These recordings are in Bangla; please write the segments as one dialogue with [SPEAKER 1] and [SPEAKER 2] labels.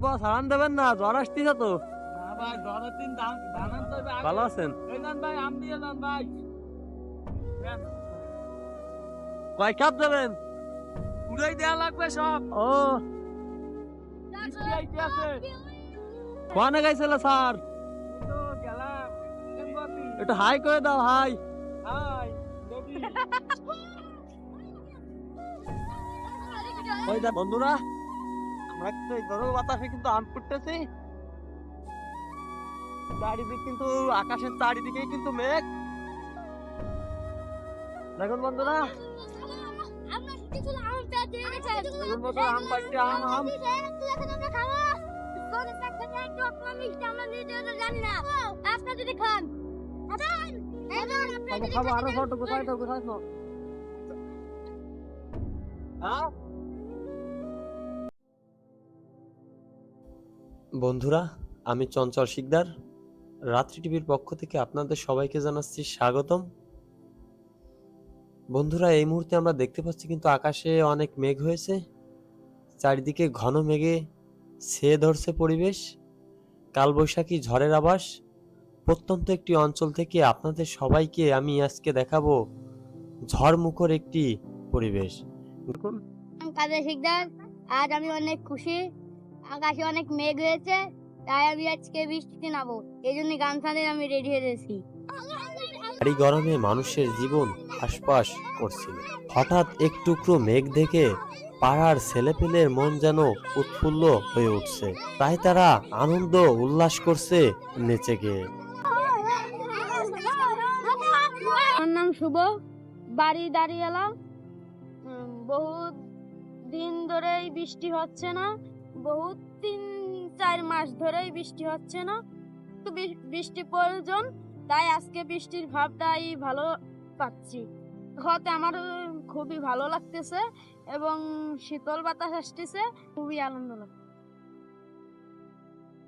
[SPEAKER 1] আব্বা সালান দেবেন না জ্বর আসতেছে তো। ভালো আছেন?
[SPEAKER 2] নেন।
[SPEAKER 1] কয় কাপ দেবেন?
[SPEAKER 2] পুরাই দেয়া লাগবে সব।
[SPEAKER 1] ও। কোয়ানে গাইছিল স্যার? একটু হাই করে দাও হাই। বন্ধুরা এই গরম বাতাসে কিন্তু আম ফুটতেছি। চারিদিকে কিন্তু আকাশের চারিদিকে কিন্তু মেঘ। দেখুন বন্ধুরা। খাব আরও ফটো কোথায় তো কোথায় তো? হ্যাঁ? বন্ধুরা আমি চঞ্চল শিকদার। রাত্রি টিভির পক্ষ থেকে আপনাদের সবাইকে জানাচ্ছি স্বাগতম। বন্ধুরা এই মুহূর্তে আমরা দেখতে পাচ্ছি কিন্তু আকাশে অনেক মেঘ হয়েছে। চারিদিকে ঘন মেঘে ছেয়ে ধরছে পরিবেশ। কালবৈশাখী ঝড়ের আবাস প্রত্যন্ত একটি অঞ্চল থেকে আপনাদের সবাইকে আমি আজকে দেখাবো ঝড়মুখর একটি পরিবেশ।
[SPEAKER 3] শিকদার। আজ আমি অনেক খুশি। আকাশে অনেক মেঘ হয়েছে তাই আমি আজকে বৃষ্টিতে নামবো। এই জন্য গান ছাড়ে আমি রেডি হয়েছি
[SPEAKER 1] ভারী গরমে মানুষের জীবন হাসপাস করছিল। হঠাৎ এক টুকরো মেঘ দেখে পাড়ার ছেলেপেলের মন যেন উৎফুল্ল হয়ে উঠছে। তাই তারা আনন্দ উল্লাস করছে নেচে গিয়ে।
[SPEAKER 3] আমার নাম শুভ। বাড়ি দাঁড়িয়ে এলাম। বহুত দিন ধরেই বৃষ্টি হচ্ছে না। বহুত তিন, চার মাস ধরেই বৃষ্টি হচ্ছে না। তো বৃষ্টি প্রয়োজন, তাই আজকে বৃষ্টির ভাবটাই ভালো পাচ্ছি। হতে আমার খুবই ভালো লাগতেছে এবং শীতল বাতাস আসতেছে, খুবই আনন্দ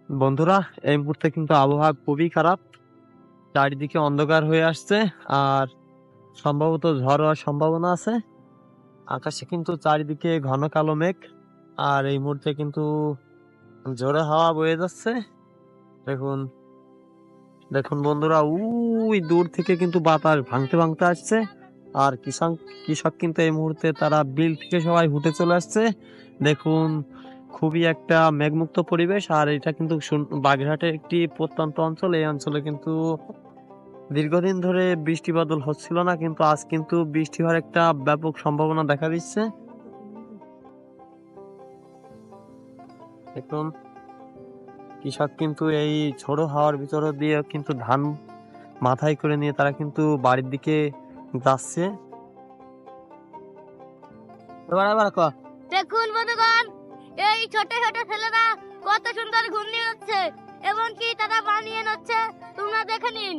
[SPEAKER 1] বন্ধুরা, এই মুহূর্তে কিন্তু আবহাওয়া খুবই খারাপ। চারিদিকে অন্ধকার হয়ে আসছে আর সম্ভবত ঝড় হওয়ার সম্ভাবনা আছে। আকাশে কিন্তু চারিদিকে ঘন কালো মেঘ। আর এই মুহূর্তে কিন্তু জোরে হাওয়া বয়ে যাচ্ছে। দেখুন দেখুন বন্ধুরা, উই দূর থেকে কিন্তু বাতাস ভাঙতে ভাঙতে আসছে। আর কৃষক কৃষক কিন্তু এই মুহূর্তে তারা বিল থেকে সবাই হুটে চলে আসছে। দেখুন, খুবই একটা মেঘমুক্ত পরিবেশ। আর এটা কিন্তু বাগেরহাটের একটি প্রত্যন্ত অঞ্চল। এই অঞ্চলে কিন্তু দীর্ঘদিন ধরে বৃষ্টি বাদল হচ্ছিল না, কিন্তু আজ কিন্তু বৃষ্টি হওয়ার একটা ব্যাপক সম্ভাবনা দেখা দিচ্ছে। দেখুন কৃষক কিন্তু এই ঝোড়ো হাওয়ার ভিতর দিয়ে কিন্তু ধান মাথায় করে নিয়ে তারা কিন্তু বাড়ির দিকে যাচ্ছে। এবার এবার ক।
[SPEAKER 3] দেখুন বন্ধুগণ এই ছোট ছোট ছেলেরা কত সুন্দর ঘূর্ণি হচ্ছে এবং কি তারা বানিয়ে নিচ্ছে। তোমরা দেখে নিন।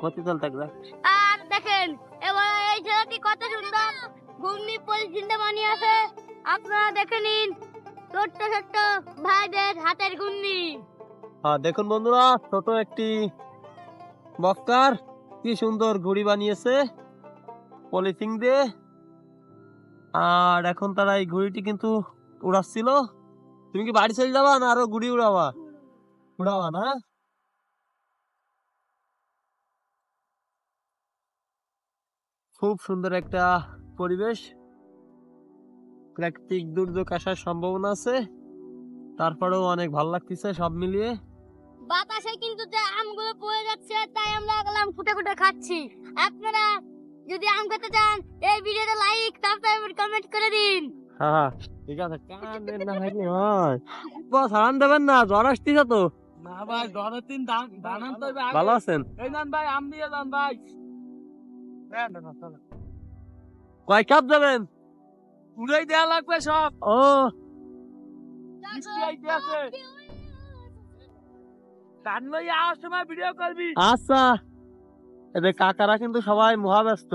[SPEAKER 1] কতি চল থাকবে।
[SPEAKER 3] আর দেখেন এবার এই ছেলেটি কত সুন্দর ঘূর্ণি পলিথিনটা বানিয়েছে আপনারা দেখে নিন। ছোট্ট ছোট্ট ভাইদের হাতের
[SPEAKER 1] হ্যাঁ দেখুন বন্ধুরা, ছোট একটি বক্কার, কি সুন্দর ঘুড়ি বানিয়েছে, পলিথিন দিয়ে। আর এখন তারা এই ঘুড়িটি কিন্তু উড়াচ্ছিল। তুমি কি বাড়ি চলে যাবা না আরও ঘুড়ি উড়াবা? উড়াবা না? খুব সুন্দর একটা পরিবেশ। প্রাকৃতিক দুর্যোগ আসার সম্ভাবনা আছে। তারপরেও অনেক ভালো লাগতেছে সব মিলিয়ে।
[SPEAKER 3] বাতাসে কিন্তু যে আমগুলো পড়ে যাচ্ছে তাই আমরা গেলাম ফুটে ফুটে খাচ্ছি। আপনারা যদি আম খেতে চান এই ভিডিওতে লাইক সাবস্ক্রাইব কমেন্ট করে দিন।
[SPEAKER 1] হ্যাঁ ঠিক আছে। কাঁদেন না ভাই। হয় বস হারান দেবেন না জ্বর আসতেছে তো।
[SPEAKER 2] না ভাই জ্বরের দিন আনতে হবে আগে।
[SPEAKER 1] ভালো আছেন?
[SPEAKER 2] এই নেন ভাই আম দিয়ে দেন ভাই।
[SPEAKER 1] কয় কাপ দেবেন?
[SPEAKER 2] পুরাই দেয়া লাগবে সব।
[SPEAKER 1] ও।
[SPEAKER 2] সময় ভিডিও করবি।
[SPEAKER 1] আচ্ছা। এদের কাকারা কিন্তু সবাই মহাব্যস্ত।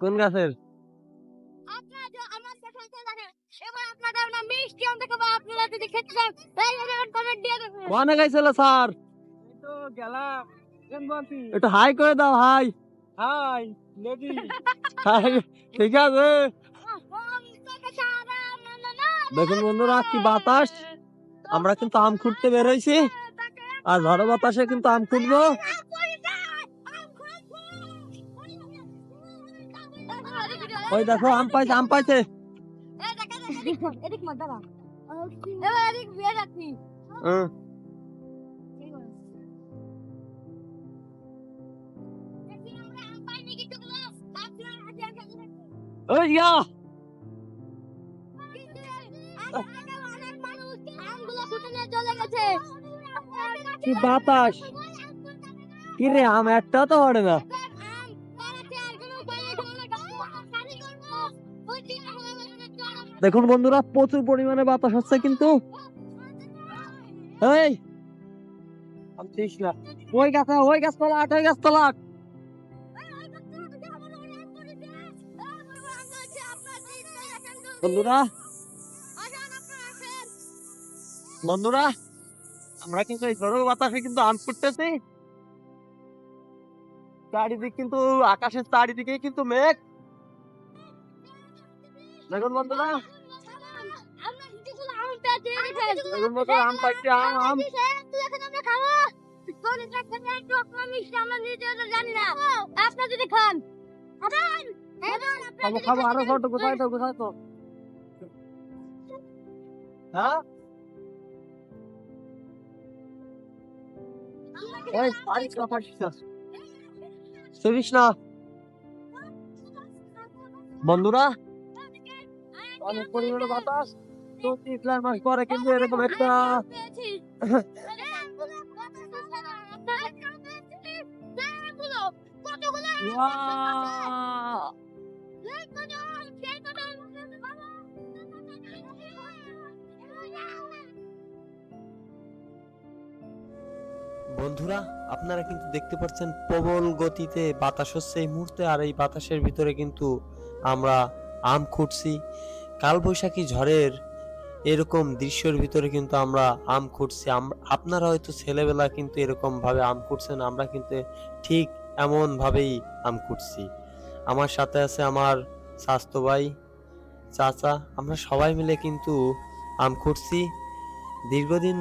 [SPEAKER 3] কোন
[SPEAKER 1] গাছের?
[SPEAKER 3] আম দেখাবো আপনারা যদি খেতে চান এই কমেন্ট দিয়ে দেবেন।
[SPEAKER 1] কোনে গেছিল স্যার?
[SPEAKER 2] তো গেলাম
[SPEAKER 1] একটু হাই করে দাও হাই।
[SPEAKER 2] হাই নদী
[SPEAKER 1] হাই ঠিক আছে। দেখুন বন্ধুরা কি বাতাস। আমরা কিন্তু আম খুঁড়তে বেরোইছি আর ঝড়ো বাতাসে কিন্তু আম খুঁড়বো। ওই দেখো আম পাইছে আম পাইছে।
[SPEAKER 3] এদিক মত দাঁড়া এবার এদিক বিয়ে যাচ্ছি
[SPEAKER 1] হুম। ওই ইয়া কি বাতাস? কি রে আম একটা তো পড়ে না। দেখুন বন্ধুরা, প্রচুর পরিমাণে বাতাস হচ্ছে কিন্তু। এই! বন্ধুরা আমরা কিন্তু বাতাসে কিন্তু আম করতেছি চারিদিক কিন্তু, আকাশের চারিদিকে কিন্তু মেঘ। দেখুন বন্ধুরা দেখুন বন্ধুরা আম পাইছে আম আম
[SPEAKER 3] আপনার যদি খান
[SPEAKER 1] খাব খাব আরও ছোট কোথায় তো কোথায় তো হ্যাঁ ওই পারিস না পারিস না শুনিস না বন্ধুরা অনেক পরিমাণে বাতাস। তো মাস পরে কিন্তু এরকম একটা বন্ধুরা আপনারা কিন্তু দেখতে পাচ্ছেন প্রবল গতিতে বাতাস হচ্ছে। এই মুহূর্তে আর এই বাতাসের ভিতরে কিন্তু আমরা আম খুঁটছি কালবৈশাখী ঝড়ের এরকম দৃশ্যের ভিতরে কিন্তু আমরা আম খুঁটছি আপনারা হয়তো ছেলেবেলা কিন্তু এরকম ভাবে আম খুঁটছেন আমরা কিন্তু ঠিক এমন ভাবেই আম খুঁটছি আমার সাথে আছে আমার স্বাস্থ্য ভাই চাচা, আমরা সবাই মিলে কিন্তু আম খুঁটছি দীর্ঘদিন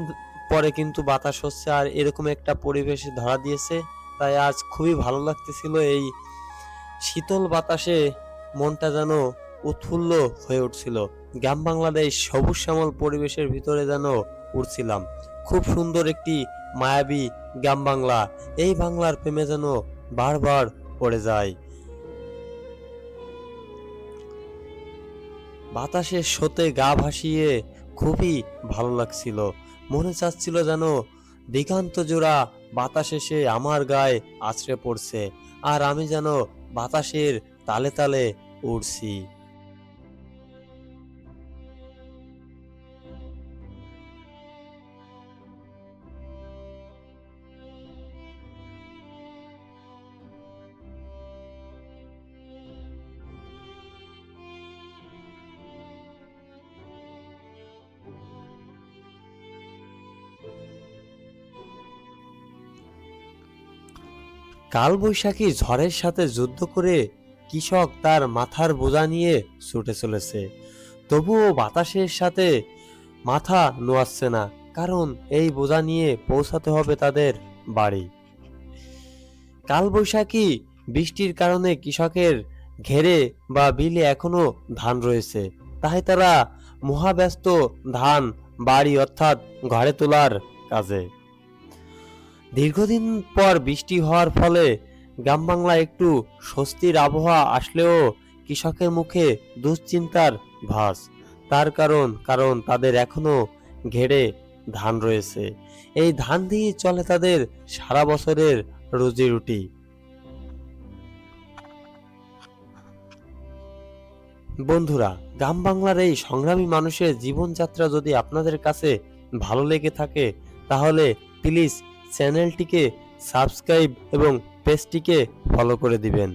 [SPEAKER 1] পরে কিন্তু বাতাস হচ্ছে আর এরকম একটা পরিবেশে ধরা দিয়েছে, তাই আজ খুবই ভালো লাগতেছিল এই শীতল বাতাসে মনটা যেন উৎফুল্ল হয়ে উঠছিল। গ্রাম বাংলাদেশ সবুজ শ্যামল পরিবেশের ভিতরে যেন উঠছিলাম খুব সুন্দর একটি মায়াবী গ্রাম বাংলা। এই বাংলার প্রেমে যেন বারবার পড়ে যায়। বাতাসের স্রোতে গা ভাসিয়ে খুবই ভালো লাগছিল। মনে চাচ্ছিল যেন দিগান্ত জোড়া বাতাস এসে আমার গায়ে আছড়ে পড়ছে, আর আমি যেন বাতাসের তালে তালে উড়ছি। কালবৈশাখী ঝড়ের সাথে যুদ্ধ করে কৃষক তার মাথার বোঝা নিয়ে ছুটে চলেছে। তবুও বাতাসের সাথে মাথা নোয়াচ্ছে না, কারণ এই বোঝা নিয়ে পৌঁছাতে হবে তাদের বাড়ি। কালবৈশাখী বৃষ্টির কারণে কৃষকের ঘেরে বা বিলে এখনও ধান রয়েছে, তাই তারা মহাব্যস্ত ধান বাড়ি অর্থাৎ ঘরে তোলার কাজে। দীর্ঘদিন পর বৃষ্টি হওয়ার ফলে গ্রাম বাংলা একটু স্বস্তির আবহাওয়া আসলেও কৃষকের মুখে দুশ্চিন্তার ভাস তার কারণ কারণ তাদের এখনও ঘেরে ধান রয়েছে। এই ধান দিয়ে চলে তাদের সারা বছরের রুজি রুটি। বন্ধুরা গ্রাম বাংলার এই সংগ্রামী মানুষের জীবনযাত্রা যদি আপনাদের কাছে ভালো লেগে থাকে, তাহলে প্লিজ চ্যানেলটিকে সাবস্ক্রাইব এবং পেজটিকে ফলো করে দিবেন।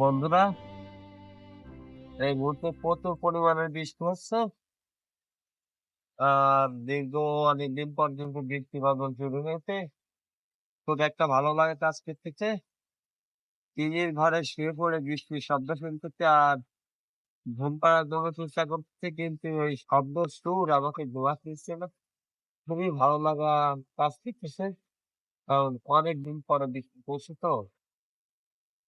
[SPEAKER 1] বন্ধুরা এই মুহূর্তে প্রচুর পরিমাণে বৃষ্টি হচ্ছে। দীর্ঘ অনেকদিন পর কিন্তু বৃষ্টি বাদল শুরু হয়েছে। খুব একটা ভালো লাগে কাজ করতেছে টিনের ঘরে শুয়ে পড়ে বৃষ্টির শব্দ শুনতেছে আর ঘুম পাড়ার জন্য চেষ্টা করতেছে কিন্তু ওই শব্দ সুর আমাকে ঘুমা দিচ্ছে না। খুবই ভালো লাগা কাজ করতেছে। কারণ অনেকদিন পরে বৃষ্টি পড়ছে তো।